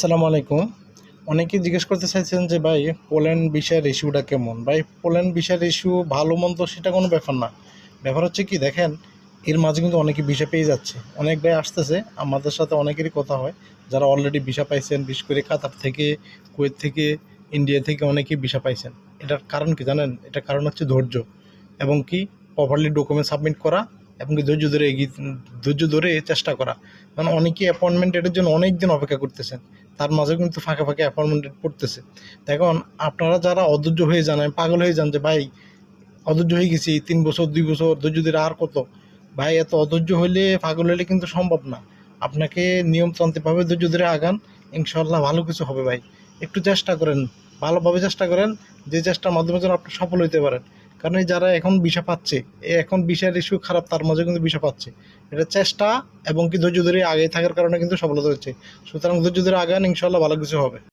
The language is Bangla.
আসসালামু আলাইকুম। অনেকেই জিজ্ঞেস করতে চাইছেন যে, ভাই পোল্যান্ড বিষয়ের রেশিওটা কেমন? ভাই পোল্যান্ড বিষয়ের রেশিও ভালো, মন্দ সেটা কোনো ব্যাপার না। ব্যাপার হচ্ছে কি, দেখেন, এর মাঝে কিন্তু অনেকে ভিসা পেয়ে যাচ্ছে। অনেক ভাই আসতেছে, আমাদের সাথে অনেকেরই কথা হয়, যারা অলরেডি ভিসা পাইছেন, বিশেষ করে কাতার থেকে, কুয়েত থেকে, ইন্ডিয়া থেকে অনেকেই ভিসা পাইছেন। এটার কারণ কি জানেন? এটার কারণ হচ্ছে ধৈর্য। এবং কি প্রপারলি ডকুমেন্ট সাবমিট করা এবং ধৈর্য ধরে এগিয়ে, ধৈর্য ধরে চেষ্টা করা। কারণ অনেকেই অ্যাপয়েন্টমেন্ট এটার জন্য অনেক দিন অপেক্ষা করতেছেন। তার মাঝে কিন্তু ফাঁকে ফাঁকে অ্যাপয়েন্টমেন্ট পড়তেছে। তো এখন আপনারা যারা অধৈর্য হয়ে যান পাগল হয়ে যান যে, ভাই, অধৈর্য হয়ে গেছি, তিন বছর, দুই বছর, ধৈর্য ধরে আর কত? ভাই, এত অধৈর্য হলে পাগল হলে কিন্তু সম্ভব না। আপনাকে নিয়মতান্ত্রিকভাবে ধৈর্য ধরে আগান। ইনশাল্লাহ ভালো কিছু হবে ভাই। একটু চেষ্টা করেন। ভালোভাবে চেষ্টা করেন। যে চেষ্টার মাধ্যমে যেন আপনি সফল হতে পারেন। কারণ যারা এখন বিষা পাচ্ছে এখন বিষের ইস্যু খারাপ, তার মাঝে কিন্তু বিষা পাচ্ছে। এটা চেষ্টা এবং কি ধৈর্য ধরে আগে থাকার কারণে কিন্তু সফলতা হচ্ছে। সুতরাং ধৈর্য ধরে আগান ইনশাল্লাহ ভালো কিছু হবে।